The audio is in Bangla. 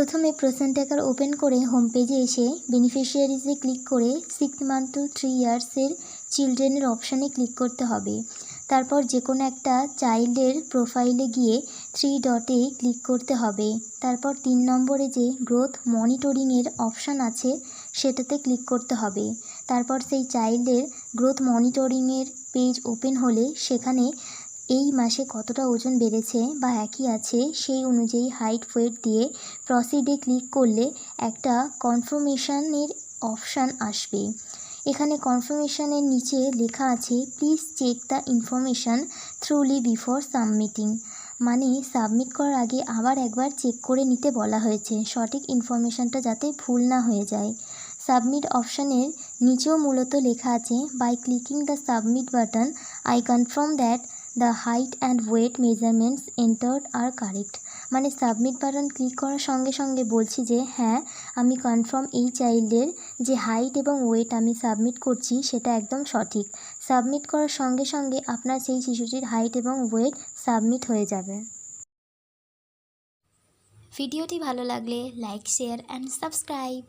প্রথমে প্রসেন্টেকার ওপেন করে হোম পেজে এসে বেনিফিশিয়ারিজে ক্লিক করে সিক্স মান্থ টু থ্রি ইয়ার্সের চিলড্রেনের অপশানে ক্লিক করতে হবে। তারপর যে কোনো একটা চাইল্ডের প্রোফাইলে গিয়ে থ্রি ডটে ক্লিক করতে হবে। তারপর তিন নম্বরে যে গ্রোথ মনিটরিংয়ের অপশান আছে, সেটাতে ক্লিক করতে হবে। তারপর সেই চাইল্ডের গ্রোথ মনিটরিংয়ের পেজ ওপেন হলে সেখানে এই মাসে কতটা ওজন বেড়েছে বা একই আছে সেই অনুযায়ী হাইট ওয়েট দিয়ে প্রসিডে ক্লিক করলে একটা কনফার্মেশনের অপশান আসবে। এখানে কনফার্মেশনের নিচে লেখা আছে please check the information thoroughly before submitting মানে সাবমিট করার আগে আবার একবার চেক করে নিতে বলা হয়েছে, সঠিক ইনফরমেশানটা যাতে ভুল না হয়ে যায়। সাবমিট অপশানের নিচেও মূলত লেখা আছে by clicking the submit button I confirm that the height and weight measurements entered are correct মানে সাবমিট বাটন ক্লিক করার সঙ্গে সঙ্গে বলছি যে হ্যাঁ আমি কনফার্ম এই চাইল্ডের যে হাইট এবং ওয়েট আমি সাবমিট করছি, সেটা একদম সঠিক। সাবমিট করার সঙ্গে সঙ্গে আপনার সেই শিশুটির হাইট এবং ওয়েট সাবমিট হয়ে যাবে। ভিডিওটি ভালো লাগলে লাইক শেয়ার অ্যান্ড সাবস্ক্রাইব